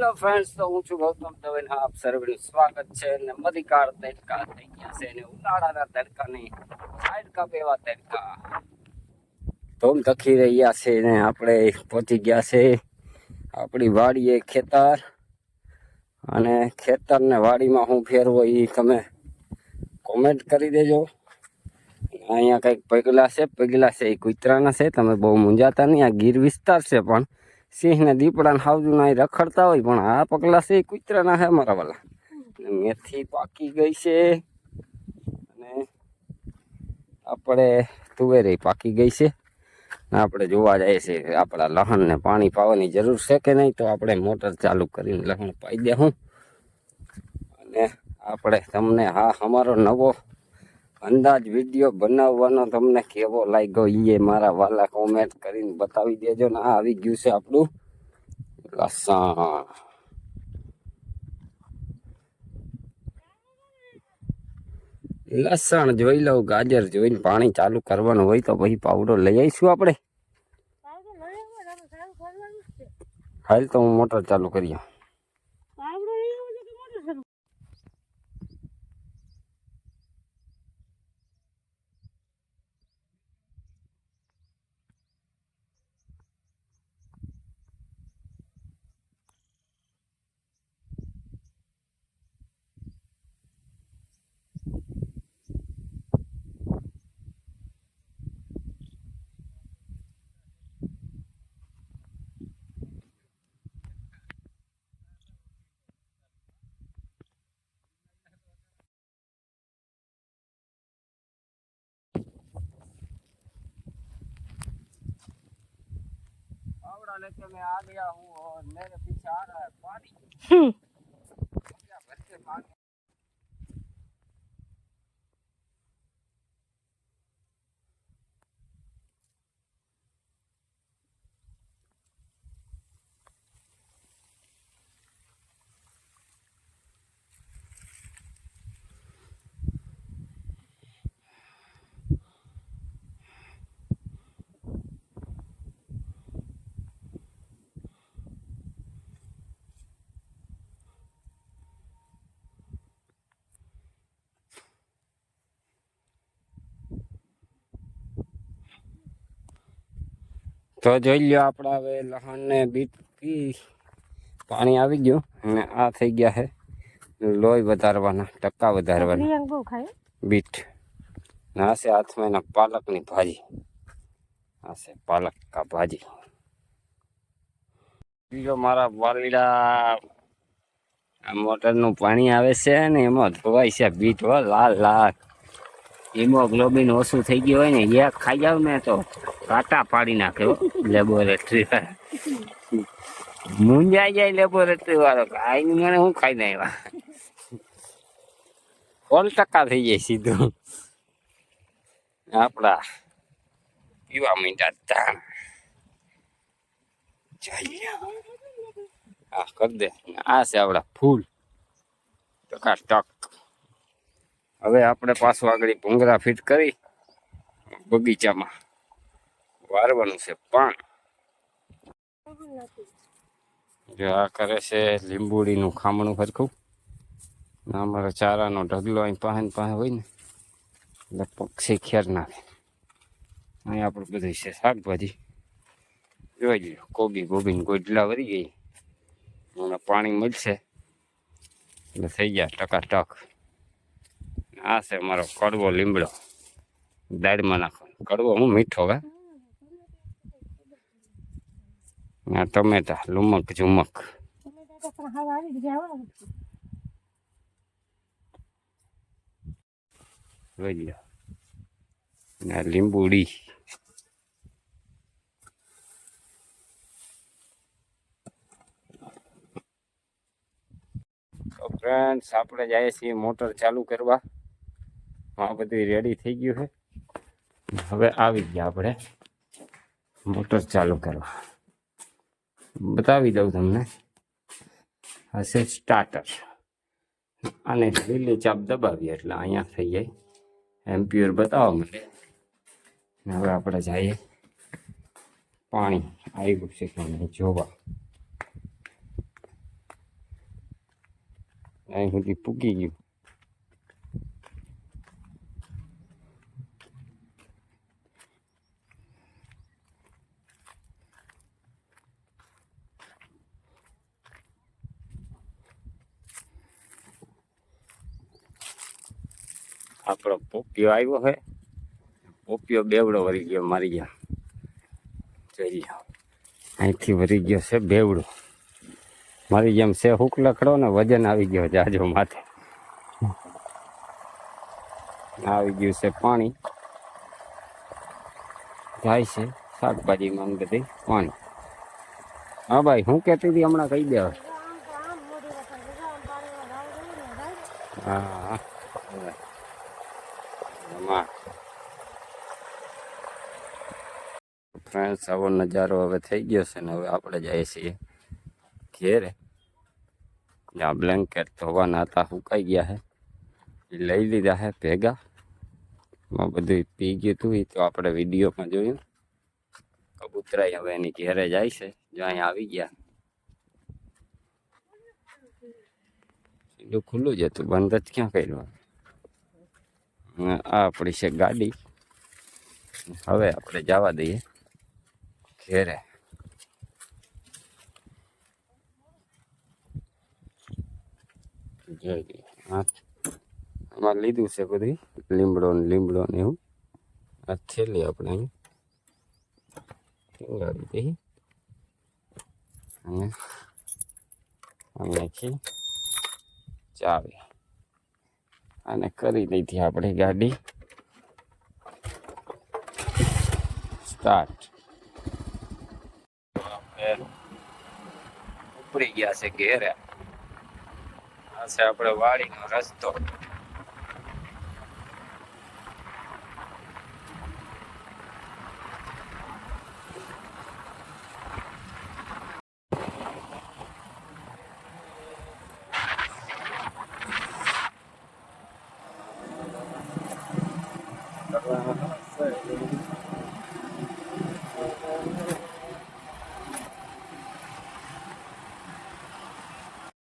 Hello friends તો હું છું ગૌતમ દવે આપ સર્વેનું સ્વાગત છે અને મધિકાર તડકા થઈ ગયા છે અને ઉનાળાના તડકાની સાઈડ કાપ એવા તડકા. ધોમ ધખી રહ્યા છે ને આપણે પહોંચી ગયા છે આપણી વાડીએ ખેતર. અને ખેતર ને વાડીમાં હું ફેરવો એ તમે કોમેન્ટ કરી દેજો. અહીંયા કંઈક પગલા છે પગલા છે એ કૂતરાના છે, તમે બહુ મૂંઝાતા નહીં, આ ગીર વિસ્તાર છે પણ. સિંહ દીપડાને હાવજુ ના રખડતા હોય, પણ આ પગલા છે કૂતરાના હે મારા વાલા. મેથી પાકી ગઈ છે. અને આપણે તુવેરી પાકી ગઈ છે. આપણે જોવા જાય છીએ આપણા લહણને પાણી પાવાની જરૂર છે કે નહીં, તો આપણે મોટર ચાલુ કરીને લહણ પાઈ દે હું અને આપણે તમને હા અમારો નવો અંદાજ વીડિયો બનાવવાનો તમને કેવો લાગ્યો એ મારા વાલા કોમેન્ટ કરીને બતાવી દેજો ને આ આવી ગયું છે આપણું લસણ. લસણ જોઈ લઉં ગાજર જોઈને પાણી ચાલુ કરવાનું હોય તો પછી પાવડો લઈ આવીશું આપણે. હાલ તો હું મોટર ચાલુ કરી આવું. फावड़ा लेके मैं आ गया हूँ और मेरे पीछे आ रहा है पानी તો જોઈ લ્યો આપણે હવે લહણ ને બીટ પી પાણી આવી ગયું અને આ થઈ ગયા છે લોહી વધારવાના ટકા વધારવાના. બીટ. ને આ છે હાથમાં એના પાલકની ભાજી. આ છે પાલક કા ભાજી. બીજો મારા વાલીડા આ મોટરનું પાણી આવે છે ને એમાં ધોવાય છે બીટ લાલ લાલ. હિમોગ્લોબિન ઓછું થઈ ગયું હોય ને એક ખાઈ જાવ ને તો કાંટા પાડી નાખે લેબોરેટરી મુંજાઈ જાય લેબોરેટરી વાળો આઈને મને હું ખાઈ ના આવ્યા સોળ ટકા થઈ જાય સીધું. આપણા પીવા માંડ્યા તાણ હા. કરી દે. આ છે આપણા ફૂલ. ટકા ટક હવે આપણે પાછું આગળ ભૂંગરા ફિટ કરી બગીચામાં. વારવાનું છે પાન. જો આ કરે છે લીંબુડીનું ખામણું સરખું. ને અમારો ચારાનો ઢગલો અહીં પાસે ને પાસે હોય ને, એટલે પક્ષી ખેર નાખે. અહીં આપણું બધું છે શાકભાજી. જોઈ લ્યો, કોબી બોબીને ગોડલા વરી ગઈ. હમણાં પાણી મળશે. એટલે થઈ ગયા ટકા ટક આ છે મારો કડવો લીમડો. દાળમાં નાખો કડવો હું મીઠો હે. આ ટમેટા, લુમક, ઝુમક. ગયા લો લીંબુડી. ફ્રેન્ડ્સ આપણે જઈએ છીએ મોટર ચાલુ કરવા. આ બધું રેડી થઈ ગયું છે. હવે આવી ગયા આપણે. મોટર ચાલુ કરવા બતાવી દઉં તમને. હશે સ્ટાર્ટર અને લીલી ચાપ દબાવીએ એટલે અહીંયા થઈ જાય. એમ્પ્યુર બતાવવા માંડે ને હવે આપણે જઈએ. પાણી આવ્યું છે કે નહીં જોવા. અહીં સુધી પૂકી ગયું. આપણો પોપિયો આવ્યો છે પોપિયો બેવડો વરી ગયો મારી ગયા. અહીંથી વરી ગયો છે બેવડો. મારી જેમ છે હુક લખડો ને વજન આવી ગયો જાજો માથે. આવી ગયું છે પાણી. જાય છે શાકભાજીમાં બધી પાણી. હા ભાઈ હું કહેતી હતી હમણાં કહી દેવા આમ તો આમ મોઢું રખાય છે. આમ પાણીમાં નાવું જોઈએ ને, ભાઈ. હા હવે. એમાં ફ્રેન્ડ્સ, આવો નજારો હવે થઈ ગયો છે ને હવે આપણે જઈએ છીએ ઘેરે. જ્યાં બ્લેન્કેટ ધોવાના હતા, સુકાઈ ગયા છે એ લઈ લીધા છે ભેગા. એમાં બધું પી ગયું હતું એ તો આપણે વિડીયોમાં જોયું. કબૂતરાઈ હવે એની ઘેરે જાય છે, જો અહીં આવી ગયા. સીધું ખુલ્લું જ હતું, બંધ જ ક્યાં કર્યું આ આપણી છે ગાડી. હવે આપણે જવા દઈએ. ઘેરે જોઈ આમાં લીધું છે બધી. લીમડો ને લીમડો ને એવું. આ થેલી આપણે અહીં. ટીંગાડી દઈ અને અહીંયાથી ચાવી. અને કરી દીધી આપણી ગાડી. સ્ટાર્ટ ઉપડી ગયા છે ઘેરે. આ આપણે વાડીનો રસ્તો.